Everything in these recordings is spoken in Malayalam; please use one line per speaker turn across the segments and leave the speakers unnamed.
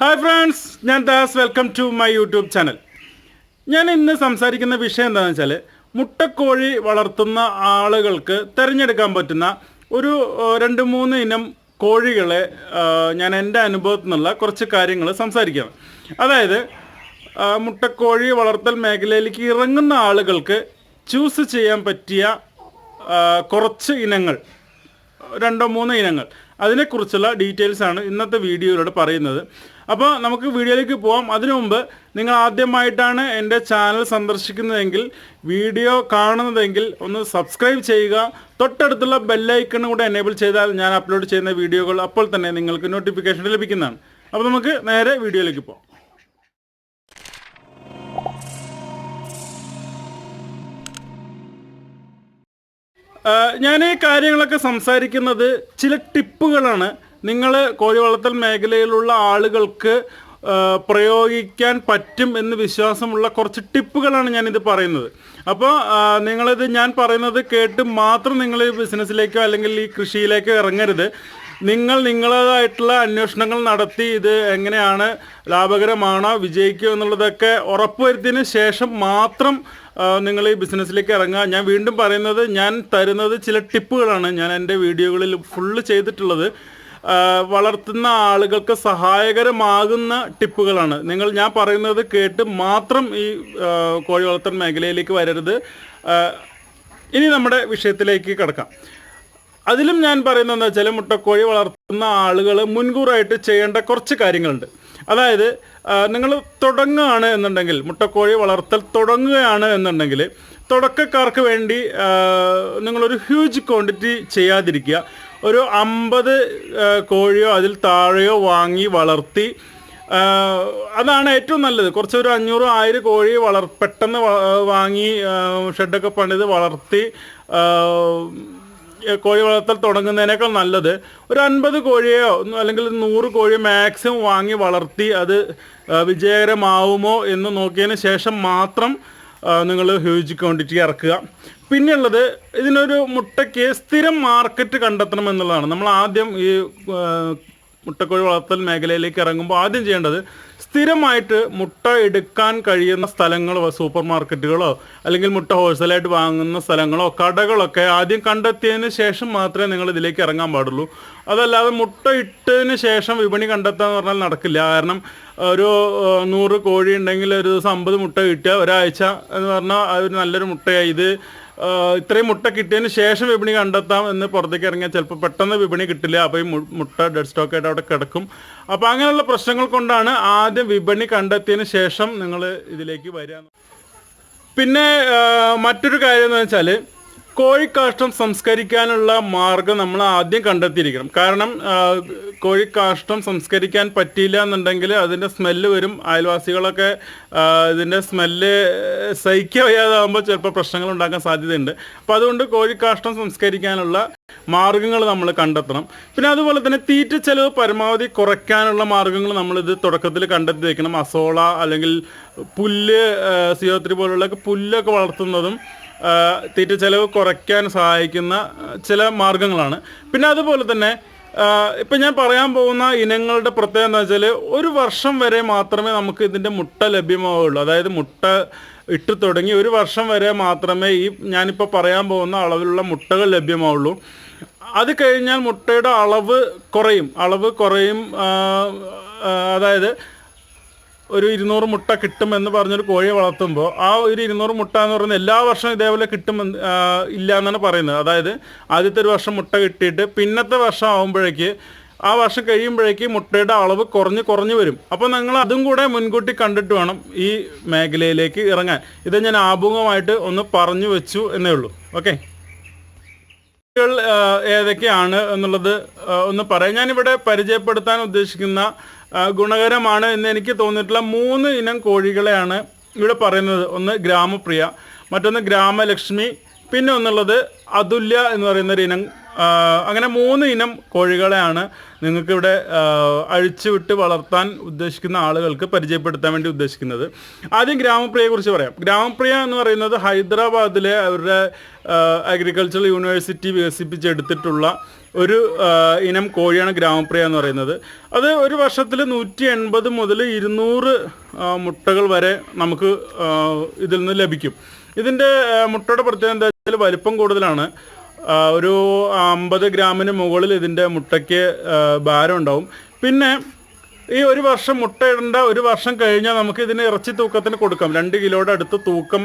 ഹായ് ഫ്രണ്ട്സ് ഞാൻ Das. Welcome to my YouTube channel ഞാൻ ഇന്ന് സംസാരിക്കുന്ന വിഷയം എന്താണെന്ന് വെച്ചാൽ മുട്ടക്കോഴി വളർത്തുന്ന ആളുകൾക്ക് തിരഞ്ഞെടുക്കാൻ പറ്റുന്ന ഒരു രണ്ട് മൂന്ന് ഇനം കോഴികളെ ഞാൻ എന്റെ അനുഭവത്തിൽ നിന്നുള്ള കുറച്ച് കാര്യങ്ങൾ സംസാരിക്കുകയാണ് അതായത് മുട്ടക്കോഴി വളർത്തൽ മേഖലയിലേക്ക് ഇറങ്ങുന്ന ആളുകൾക്ക് ചൂസ് ചെയ്യാൻ പറ്റിയ കുറച്ച് ഇനങ്ങൾ രണ്ടോ മൂന്നോ ഇനങ്ങൾ. അതിനെക്കുറിച്ചുള്ള ഡീറ്റെയിൽസ് ആണ് ഇന്നത്തെ വീഡിയോയിലൂടെ പറയുന്നത്. അപ്പോൾ നമുക്ക് വീഡിയോയിലേക്ക് പോവാം. അതിനു മുമ്പ് നിങ്ങൾ ആദ്യമായിട്ടാണ് എന്റെ ചാനൽ സന്ദർശിക്കുന്നതെങ്കിൽ വീഡിയോ കാണുന്നതെങ്കിൽ ഒന്ന് സബ്സ്ക്രൈബ് ചെയ്യുക. തൊട്ടടുത്തുള്ള ബെല്ലൈക്കൺ കൂടെ എനേബിൾ ചെയ്താൽ ഞാൻ അപ്ലോഡ് ചെയ്യുന്ന വീഡിയോകൾ അപ്പോൾ തന്നെ നിങ്ങൾക്ക് നോട്ടിഫിക്കേഷൻ ലഭിക്കുന്നതാണ്. അപ്പോൾ നമുക്ക് നേരെ വീഡിയോയിലേക്ക് പോകാം ഞാൻ ഈ കാര്യങ്ങളൊക്കെ സംസാരിക്കുന്നത് ചില ടിപ്പുകളാണ്. നിങ്ങൾ കോഴി വളർത്തൽ മേഖലയിലുള്ള ആളുകൾക്ക് പ്രയോഗിക്കാൻ പറ്റും എന്ന് വിശ്വാസമുള്ള കുറച്ച് ടിപ്പുകളാണ് ഞാനിത് പറയുന്നത്. അപ്പോൾ നിങ്ങളിത് ഞാൻ പറയുന്നത് കേട്ട് മാത്രം നിങ്ങൾ ഈ ബിസിനസ്സിലേക്കോ അല്ലെങ്കിൽ ഈ കൃഷിയിലേക്കോ ഇറങ്ങരുത്. നിങ്ങൾ നിങ്ങളതായിട്ടുള്ള അന്വേഷണങ്ങൾ നടത്തി ഇത് എങ്ങനെയാണ് ലാഭകരമാണോ വിജയിക്കുമോ എന്നുള്ളതൊക്കെ ഉറപ്പുവരുത്തിയതിന് ശേഷം മാത്രം നിങ്ങൾ ഈ ബിസിനസ്സിലേക്ക് ഇറങ്ങുക. ഞാൻ വീണ്ടും പറയുന്നത് ഞാൻ തരുന്നത് ചില ടിപ്പുകളാണ്. ഞാൻ എന്റെ വീഡിയോകളിൽ ഫുള്ള് ചെയ്തിട്ടുള്ളത്. വളർത്തുന്ന ആളുകൾക്ക് സഹായകരമാകുന്ന ടിപ്പുകളാണ്. നിങ്ങൾ ഞാൻ പറയുന്നത് കേട്ട് മാത്രം ഈ കോഴി വളർത്തൽ മേഖലയിലേക്ക് വരരുത്. ഇനി നമ്മുടെ വിഷയത്തിലേക്ക് കിടക്കാം. അതിലും ഞാൻ പറയുന്നത് എന്താ വെച്ചാൽ മുട്ടക്കോഴി വളർത്തുന്ന ആളുകൾ മുൻകൂറായിട്ട് ചെയ്യേണ്ട കുറച്ച് കാര്യങ്ങളുണ്ട്. അതായത് നിങ്ങൾ തുടങ്ങുകയാണ് എന്നുണ്ടെങ്കിൽ മുട്ടക്കോഴി വളർത്തൽ തുടങ്ങുകയാണ് എന്നുണ്ടെങ്കിൽ തുടക്കക്കാർക്ക് വേണ്ടി നിങ്ങളൊരു ഹ്യൂജ് ക്വാണ്ടിറ്റി ചെയ്യാതിരിക്കുക. ഒരു അമ്പത് കോഴിയോ അതിൽ താഴെയോ വാങ്ങി വളർത്തി അതാണ് ഏറ്റവും നല്ലത്. കുറച്ച് ഒരു അഞ്ഞൂറ് ആയിരം കോഴി വളർ പെട്ടെന്ന് വാങ്ങി ഷെഡൊക്കെ പണിത് വളർത്തി കോഴി വളർത്തൽ തുടങ്ങുന്നതിനേക്കാൾ നല്ലത്. ഒരു അൻപത് കോഴിയോ അല്ലെങ്കിൽ നൂറ് കോഴിയോ മാക്സിമം വാങ്ങി വളർത്തി അത് വിജയകരമാവുമോ എന്ന് നോക്കിയതിന് ശേഷം മാത്രം നിങ്ങൾ ഹ്യൂജ് ക്വാണ്ടിറ്റി ഇറക്കുക. പിന്നെയുള്ളത് ഇതിനൊരു മുട്ടയ്ക്ക് സ്ഥിരം മാർക്കറ്റ് കണ്ടെത്തണം എന്നുള്ളതാണ്. നമ്മൾ ആദ്യം ഈ മുട്ടക്കോഴി വളർത്തൽ മേഖലയിലേക്ക് ഇറങ്ങുമ്പോൾ ആദ്യം ചെയ്യേണ്ടത് സ്ഥിരമായിട്ട് മുട്ട എടുക്കാൻ കഴിയുന്ന സ്ഥലങ്ങളോ സൂപ്പർ മാർക്കറ്റുകളോ അല്ലെങ്കിൽ മുട്ട ഹോൾസെയിലായിട്ട് വാങ്ങുന്ന സ്ഥലങ്ങളോ കടകളൊക്കെ ആദ്യം കണ്ടെത്തിയതിന് ശേഷം മാത്രമേ നിങ്ങൾ ഇതിലേക്ക് ഇറങ്ങാൻ പാടുള്ളൂ. അതല്ലാതെ മുട്ട ഇട്ടതിന് ശേഷം വിപണി കണ്ടെത്താന്ന് പറഞ്ഞാൽ നടക്കില്ല. കാരണം ഒരു നൂറ് കോഴി ഉണ്ടെങ്കിൽ ഒരു ദിവസം അമ്പത് മുട്ട കിട്ടുക. ഒരാഴ്ച എന്ന് പറഞ്ഞാൽ അത് ഒരു നല്ലൊരു മുട്ടയായി ഇത് ഇത്രയും മുട്ട കിട്ടിയതിന് ശേഷം വിപണി കണ്ടെത്താം എന്ന് പുറത്തേക്ക് ഇറങ്ങിയാൽ ചിലപ്പോൾ പെട്ടെന്ന് വിപണി കിട്ടില്ല. അപ്പോൾ ഈ മുട്ട ഡെഡ് സ്റ്റോക്ക് ആയിട്ട് അവിടെ കിടക്കും. അപ്പോൾ അങ്ങനെയുള്ള പ്രശ്നങ്ങൾ കൊണ്ടാണ് ആദ്യം വിപണി കണ്ടെത്തിയതിന് ശേഷം നിങ്ങൾ ഇതിലേക്ക് വരിക. പിന്നെ മറ്റൊരു കാര്യം എന്ന് വെച്ചാൽ കോഴിക്കാഷ്ടം സംസ്കരിക്കാനുള്ള മാർഗം നമ്മൾ ആദ്യം കണ്ടെത്തിയിരിക്കണം. കാരണം ആഹ് കോഴിക്കാഷ്ടം സംസ്കരിക്കാൻ പറ്റിയില്ല എന്നുണ്ടെങ്കിൽ അതിന്റെ സ്മെല്ല് വരും. അയൽവാസികളൊക്കെ ഇതിന്റെ സ്മെല്ല് സഹിക്കുക വയ്യാതാകുമ്പോൾ ചിലപ്പോൾ പ്രശ്നങ്ങൾ ഉണ്ടാക്കാൻ സാധ്യതയുണ്ട്. അപ്പോൾ അതുകൊണ്ട് കോഴിക്കാഷ്ടം സംസ്കരിക്കാനുള്ള മാർഗങ്ങൾ നമ്മൾ കണ്ടെത്തണം. പിന്നെ അതുപോലെ തന്നെ തീറ്റ ചെലവ് പരമാവധി കുറയ്ക്കാനുള്ള മാർഗങ്ങൾ നമ്മളിത് തുടക്കത്തിൽ കണ്ടെത്തി വെക്കണം. അസോള അല്ലെങ്കിൽ പുല്ല് സിയോത്രി പോലുള്ള പുല്ലൊക്കെ വളർത്തുന്നതും തീറ്റ ചെലവ് കുറയ്ക്കാൻ സഹായിക്കുന്ന ചില മാർഗങ്ങളാണ് പിന്നെ അതുപോലെ തന്നെ ഇപ്പം ഞാൻ പറയാൻ പോകുന്ന ഇനങ്ങളുടെ പ്രത്യേകത എന്താ വെച്ചാൽ ഒരു വർഷം വരെ മാത്രമേ നമുക്ക് ഇതിന്റെ മുട്ട ലഭ്യമാവുള്ളൂ. അതായത് മുട്ട ഇട്ട് തുടങ്ങി ഒരു വർഷം വരെ മാത്രമേ ഈ ഞാനിപ്പോൾ പറയാൻ പോകുന്ന അളവിലുള്ള മുട്ടകൾ ലഭ്യമാവുള്ളൂ. അത് കഴിഞ്ഞാൽ മുട്ടയുടെ അളവ് കുറയും. അളവ് കുറയും അതായത് ഒരു ഇരുന്നൂറ് മുട്ട കിട്ടും എന്ന് പറഞ്ഞൊരു കോഴിയെ വളർത്തുമ്പോൾ ആ ഒരു ഇരുന്നൂറ് മുട്ട എന്ന് പറയുന്നത് എല്ലാ വർഷവും ഇതേപോലെ കിട്ടും ഇല്ല എന്നാണ് പറയുന്നത്. അതായത് ആദ്യത്തെ ഒരു വർഷം മുട്ട കിട്ടിയിട്ട് പിന്നത്തെ വർഷം ആകുമ്പോഴേക്ക് ആ വർഷം കഴിയുമ്പോഴേക്ക് മുട്ടയുടെ അളവ് കുറഞ്ഞ് കുറഞ്ഞ് വരും. അപ്പോൾ നിങ്ങൾ അതും കൂടെ മുൻകൂട്ടി കണ്ടിട്ട് വേണം ഈ മേഖലയിലേക്ക് ഇറങ്ങാൻ. ഇത് ഞാൻ ആമുഖമായിട്ട് ഒന്ന് പറഞ്ഞു വെച്ചു എന്നേ ഉള്ളൂ. ഓക്കെ? ഏതൊക്കെയാണ് എന്നുള്ളത് ഒന്ന് പറയാം. ഞാനിവിടെ പരിചയപ്പെടുത്താൻ ഉദ്ദേശിക്കുന്ന ഗുണകരമാണ് എന്ന് എനിക്ക് തോന്നിയിട്ടുള്ള മൂന്ന് ഇനം കോഴികളെയാണ് ഇവിടെ പറയുന്നത്. ഒന്ന് ഗ്രാമപ്രിയ മറ്റൊന്ന് ഗ്രാമലക്ഷ്മി പിന്നെ ഒന്നുള്ളത് അതുല്യ എന്ന് പറയുന്ന ഒരു ഇനം അങ്ങനെ മൂന്ന് ഇനം കോഴികളെയാണ് നിങ്ങൾക്ക് ഇവിടെ അഴിച്ചുവിട്ട് വളർത്താൻ ഉദ്ദേശിക്കുന്ന ആളുകൾക്ക് പരിചയപ്പെടുത്താൻ വേണ്ടി ഉദ്ദേശിക്കുന്നത്. ആദ്യം ഗ്രാമപ്രിയയെക്കുറിച്ച് പറയാം. ഗ്രാമപ്രിയ എന്ന് പറയുന്നത് ഹൈദരാബാദിലെ അവരുടെ അഗ്രികൾച്ചറൽ യൂണിവേഴ്സിറ്റി വികസിപ്പിച്ചെടുത്തിട്ടുള്ള ഒരു ഇനം കോഴിയാണ് ഗ്രാമപ്രിയ എന്ന് പറയുന്നത്. അത് ഒരു വർഷത്തിൽ നൂറ്റി എൺപത് മുതൽ ഇരുന്നൂറ് മുട്ടകൾ വരെ നമുക്ക് ഇതിൽ നിന്ന് ലഭിക്കും. ഇതിന്റെ മുട്ടയുടെ പ്രത്യേകത എന്താ വെച്ചാൽ വലിപ്പം കൂടുതലാണ്. ഒരു അമ്പത് ഗ്രാമിന് മുകളിൽ ഇതിന്റെ മുട്ടയ്ക്ക് ഭാരം ഉണ്ടാവും. പിന്നെ ഈ ഒരു വർഷം മുട്ടയിടേണ്ട ഒരു വർഷം കഴിഞ്ഞാൽ നമുക്ക് ഇതിന് ഇറച്ചി തൂക്കത്തിന് കൊടുക്കാം. രണ്ട് കിലോയുടെ അടുത്ത് തൂക്കം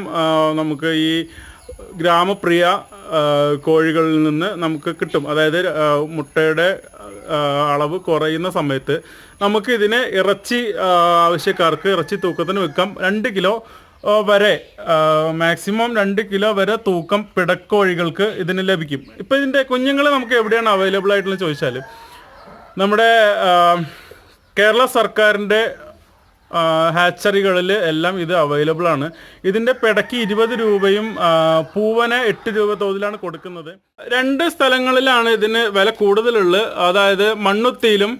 നമുക്ക് ഈ ഗ്രാമപ്രിയ കോഴികളിൽ നിന്ന് നമുക്ക് കിട്ടും. അതായത് മുട്ടയുടെ അളവ് കുറയുന്ന സമയത്ത് നമുക്ക് ഇതിനെ ഇറച്ചി ആവശ്യക്കാർക്ക് ഇറച്ചി തൂക്കത്തിന് വെക്കാം രണ്ട് കിലോ വരെ. മാക്സിമം രണ്ട് കിലോ വരെ തൂക്കം പിടക്കോഴികൾക്ക് ഇതിന് ലഭിക്കും. ഇപ്പം ഇതിന്റെ കുഞ്ഞുങ്ങൾ നമുക്ക് എവിടെയാണ് അവൈലബിൾ ആയിട്ടുള്ളത് ചോദിച്ചാൽ നമ്മുടെ കേരള സർക്കാരിന്റെ ഹാച്ചറികളിൽ എല്ലാം ഇത് അവൈലബിൾ ആണ്. ഇതിന്റെ പിടയ്ക്ക് ഇരുപത് രൂപയും പൂവന എട്ട് രൂപ തോതിലാണ് കൊടുക്കുന്നത്. രണ്ട് സ്ഥലങ്ങളിലാണ് ഇതിന് വില കൂടുതലുള്ളത്. അതായത് മണ്ണുത്തിയിലും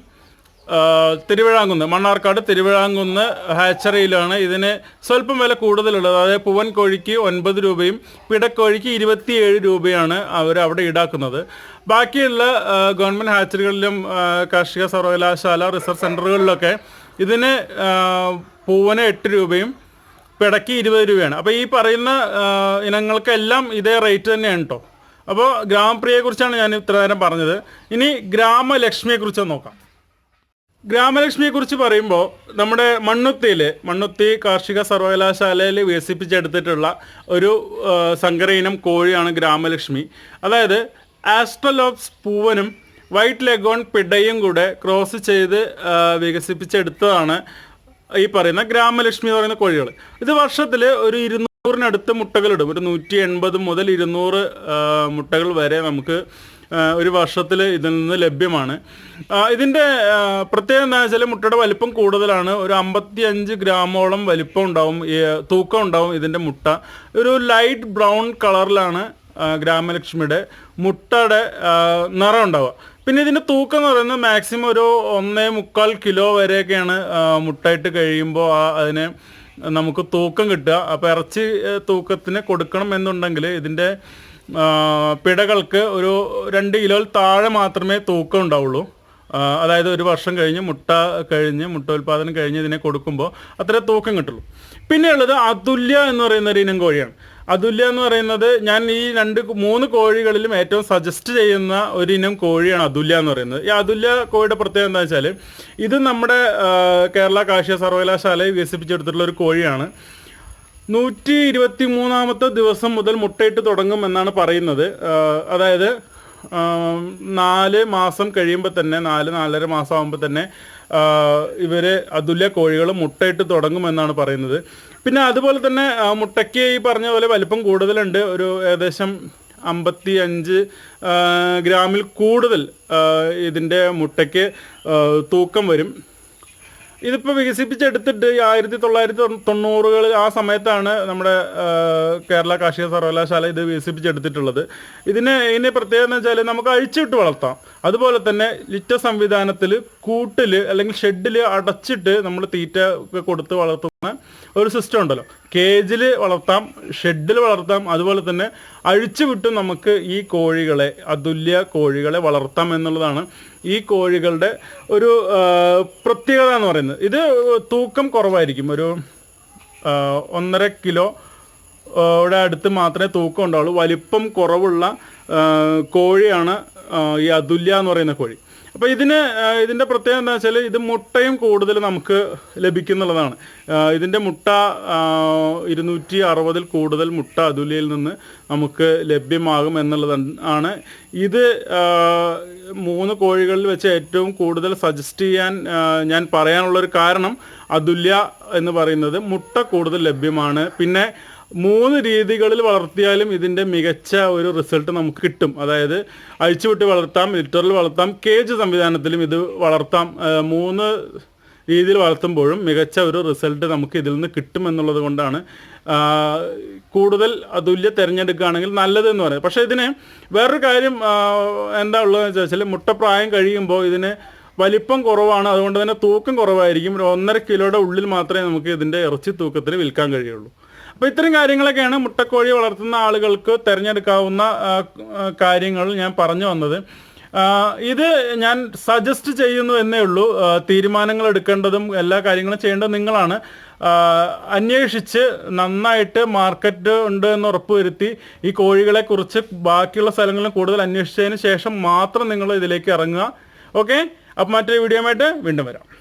തിരുവിഴാങ്കുന്ന് മണ്ണാർക്കാട് തിരുവിഴാങ്കുന്ന് ഹാച്ചറിയിലാണ് ഇതിന് സ്വല്പം വില കൂടുതലുള്ളത്. അതായത് പൂവൻ കോഴിക്ക് ഒൻപത് രൂപയും പിടക്കോഴിക്ക് ഇരുപത്തിയേഴ് രൂപയാണ് അവർ അവിടെ ഈടാക്കുന്നത്. ബാക്കിയുള്ള ഗവൺമെന്റ് ഹാച്ചറികളിലും കാർഷിക സർവകലാശാല റിസർച്ച് സെന്ററുകളിലൊക്കെ ഇതിന് പൂവന് എട്ട് രൂപയും പിടയ്ക്ക് ഇരുപത് രൂപയാണ്. അപ്പോൾ ഈ പറയുന്ന ഇനങ്ങൾക്കെല്ലാം ഇതേ റേറ്റ് തന്നെയാണ് കേട്ടോ അപ്പോൾ ഗ്രാമപ്രിയയെക്കുറിച്ചാണ് ഞാൻ ഇത്ര നേരം പറഞ്ഞത്. ഇനി ഗ്രാമലക്ഷ്മിയെക്കുറിച്ച് നോക്കാം. ഗ്രാമലക്ഷ്മിയെ കുറിച്ച് പറയുമ്പോൾ നമ്മുടെ മണ്ണുത്തിയിൽ മണ്ണുത്തി കാർഷിക സർവകലാശാലയിൽ വികസിപ്പിച്ചെടുത്തിട്ടുള്ള ഒരു സങ്കര ഇനം കോഴിയാണ് ഗ്രാമലക്ഷ്മി. അതായത് ആസ്ട്രലോപ്സ് പൂവനും വൈറ്റ് ലെഗോൺ പിടയും കൂടെ ക്രോസ് ചെയ്ത് വികസിപ്പിച്ചെടുത്തതാണ് ഈ പറയുന്ന ഗ്രാമലക്ഷ്മി എന്ന് പറയുന്ന കോഴികൾ ഇത് വർഷത്തിൽ ഒരു ഇരുന്നൂറിനടുത്ത് മുട്ടകളിടും. ഒരു നൂറ്റി എൺപത് മുതൽ ഇരുന്നൂറ് മുട്ടകൾ വരെ നമുക്ക് ഒരു വർഷത്തിൽ ഇതിൽ നിന്ന് ലഭ്യമാണ്. ഇതിന്റെ പ്രത്യേകത എന്താ വെച്ചാൽ മുട്ടയുടെ വലിപ്പം കൂടുതലാണ്. ഒരു അമ്പത്തി അഞ്ച് ഗ്രാമോളം വലിപ്പം ഉണ്ടാവും തൂക്കം ഉണ്ടാവും ഇതിന്റെ മുട്ട. ഒരു ലൈറ്റ് ബ്രൗൺ കളറിലാണ് ഗ്രാമലക്ഷ്മിയുടെ മുട്ടയുടെ നിറം ഉണ്ടാവുക. പിന്നെ ഇതിന്റെ തൂക്കം എന്ന് പറയുന്നത് മാക്സിമം ഒരു ഒന്നേ മുക്കാൽ കിലോ വരെയൊക്കെയാണ് മുട്ടയിട്ട് കഴിയുമ്പോൾ അതിനെ നമുക്ക് തൂക്കം കിട്ടുക. അപ്പോൾ ഇറച്ചി തൂക്കത്തിന് കൊടുക്കണം എന്നുണ്ടെങ്കിൽ ഇതിന്റെ പിടകൾക്ക് ഒരു രണ്ട് കിലോയിൽ താഴെ മാത്രമേ തൂക്കം ഉണ്ടാവുള്ളൂ. അതായത് ഒരു വർഷം കഴിഞ്ഞ് മുട്ട കഴിഞ്ഞ് മുട്ട ഉൽപ്പാദനം കഴിഞ്ഞ് ഇതിനെ കൊടുക്കുമ്പോൾ അത്ര തൂക്കം കിട്ടുള്ളൂ. പിന്നെയുള്ളത് അതുല്യ എന്ന് പറയുന്ന ഒരു ഇനം കോഴിയാണ്. അതുല്യ എന്ന് പറയുന്നത് ഞാൻ ഈ രണ്ട് മൂന്ന് കോഴികളിലും ഏറ്റവും സജസ്റ്റ് ചെയ്യുന്ന ഒരു ഇനം കോഴിയാണ് അതുല്യ എന്ന് പറയുന്നത്. ഈ അതുല്യ കോഴിയുടെ പ്രത്യേകത എന്താ വെച്ചാൽ ഇത് നമ്മുടെ കേരള കാർഷിക സർവകലാശാലയിൽ വികസിപ്പിച്ചെടുത്തിട്ടുള്ള ഒരു കോഴിയാണ്. നൂറ്റി ഇരുപത്തി മൂന്നാമത്തെ ദിവസം മുതൽ മുട്ടയിട്ട് തുടങ്ങും എന്നാണ് പറയുന്നത് അതായത് നാല് മാസം കഴിയുമ്പോൾ തന്നെ നാല് നാലര മാസം ആകുമ്പോൾ തന്നെ ഇവർ അതുല്യ കോഴികൾ മുട്ടയിട്ട് തുടങ്ങുമെന്നാണ് പറയുന്നത്. പിന്നെ അതുപോലെ തന്നെ മുട്ടയ്ക്ക് ഈ പറഞ്ഞ പോലെ വലിപ്പം കൂടുതലുണ്ട്. ഒരു ഏകദേശം അമ്പത്തി അഞ്ച് ഗ്രാമിൽ കൂടുതൽ ഇതിന്റെ മുട്ടയ്ക്ക് തൂക്കം വരും. ഇതിപ്പോൾ വികസിപ്പിച്ചെടുത്തിട്ട് ഈ ആയിരത്തി തൊള്ളായിരത്തി തൊണ്ണൂറുകൾ ആ സമയത്താണ് നമ്മുടെ കേരള കാർഷിക സർവകലാശാല ഇത് വികസിപ്പിച്ചെടുത്തിട്ടുള്ളത്. ഇതിന് ഇതിന്റെ പ്രത്യേകത എന്ന് വെച്ചാൽ നമുക്ക് അഴിച്ചിട്ട് വളർത്താം. അതുപോലെ തന്നെ ലിറ്റ സംവിധാനത്തിൽ കൂട്ടിൽ അല്ലെങ്കിൽ ഷെഡിൽ അടച്ചിട്ട് നമ്മൾ തീറ്റ ഒക്കെ കൊടുത്ത് വളർത്തുന്ന ഒരു സിസ്റ്റം ഉണ്ടല്ലോ. കേജിൽ വളർത്താം ഷെഡിൽ വളർത്താം അതുപോലെ തന്നെ അഴിച്ചു വിട്ട് നമുക്ക് ഈ കോഴികളെ അതുല്യ കോഴികളെ വളർത്താം എന്നുള്ളതാണ് ഈ കോഴികളുടെ ഒരു പ്രത്യേകത എന്ന് പറയുന്നത്. ഇത് തൂക്കം കുറവായിരിക്കും. ഒരു ഒന്നര കിലോ യുടെ അടുത്ത് മാത്രമേ തൂക്കം ഉണ്ടാവുള്ളൂ. വലിപ്പം കുറവുള്ള കോഴിയാണ് ഈ അതുല്യ എന്ന് പറയുന്ന കോഴി. അപ്പോൾ ഇതിന് ഇതിന്റെ പ്രത്യേകത എന്താ വെച്ചാൽ ഇത് മുട്ടയും കൂടുതൽ നമുക്ക് ലഭിക്കുന്നുള്ളതാണ്. ഇതിന്റെ മുട്ട ഇരുന്നൂറ്റി അറുപതിൽ കൂടുതൽ മുട്ട അതുലിയിൽ നിന്ന് നമുക്ക് ലഭ്യമാകും എന്നുള്ളത് ആണ് ഇത് മൂന്ന് കോഴികളിൽ വെച്ച് ഏറ്റവും കൂടുതൽ സജസ്റ്റ് ചെയ്യാൻ ഞാൻ പറയാനുള്ളൊരു കാരണം അതുല്യ എന്ന് പറയുന്നത് മുട്ട കൂടുതൽ ലഭ്യമാണ്. പിന്നെ മൂന്ന് രീതികളിൽ വളർത്തിയാലും ഇതിന്റെ മികച്ച ഒരു റിസൾട്ട് നമുക്ക് കിട്ടും. അതായത് അഴിച്ചുവിട്ട് വളർത്താം ലിറ്ററിൽ വളർത്താം കേജ് സംവിധാനത്തിലും ഇത് വളർത്താം. മൂന്ന് രീതിയിൽ വളർത്തുമ്പോഴും മികച്ച ഒരു റിസൾട്ട് നമുക്ക് ഇതിൽ നിന്ന് കിട്ടുമെന്നുള്ളത് കൊണ്ടാണ് കൂടുതൽ അതുല്യ തിരഞ്ഞെടുക്കുകയാണെങ്കിൽ നല്ലതെന്ന് പറയുന്നത് പക്ഷേ ഇതിന് വേറൊരു കാര്യം എന്താ ഉള്ളതെന്ന് വെച്ചാൽ മുട്ടപ്രായം കഴിയുമ്പോൾ ഇതിന് വലിപ്പം കുറവാണ്. അതുകൊണ്ട് തന്നെ തൂക്കം കുറവായിരിക്കും. ഒരു ഒന്നര കിലോയുടെ ഉള്ളിൽ മാത്രമേ നമുക്ക് ഇതിന്റെ ഇറച്ചി തൂക്കത്തിന് വിൽക്കാൻ കഴിയുള്ളൂ. അപ്പോൾ ഇത്തരം കാര്യങ്ങളൊക്കെയാണ് മുട്ടക്കോഴി വളർത്തുന്ന ആളുകൾക്ക് തിരഞ്ഞെടുക്കാവുന്ന കാര്യങ്ങൾ ഞാൻ പറഞ്ഞു വന്നത്. ഇത് ഞാൻ സജസ്റ്റ് ചെയ്യുന്നു എന്നേ ഉള്ളൂ. തീരുമാനങ്ങൾ എടുക്കേണ്ടതും എല്ലാ കാര്യങ്ങളും ചെയ്യേണ്ടത് നിങ്ങളാണ്. അന്വേഷിച്ച് നന്നായിട്ട് മാർക്കറ്റ് ഉണ്ട് എന്ന് ഉറപ്പുവരുത്തി ഈ കോഴികളെ കുറിച്ച് ബാക്കിയുള്ള സ്ഥലങ്ങളിലും കൂടുതൽ അന്വേഷിച്ചതിന് ശേഷം മാത്രം നിങ്ങൾ ഇതിലേക്ക് ഇറങ്ങുക. ഓക്കെ? അപ്പം മറ്റൊരു വീഡിയോ ആയിട്ട് വീണ്ടും വരാം.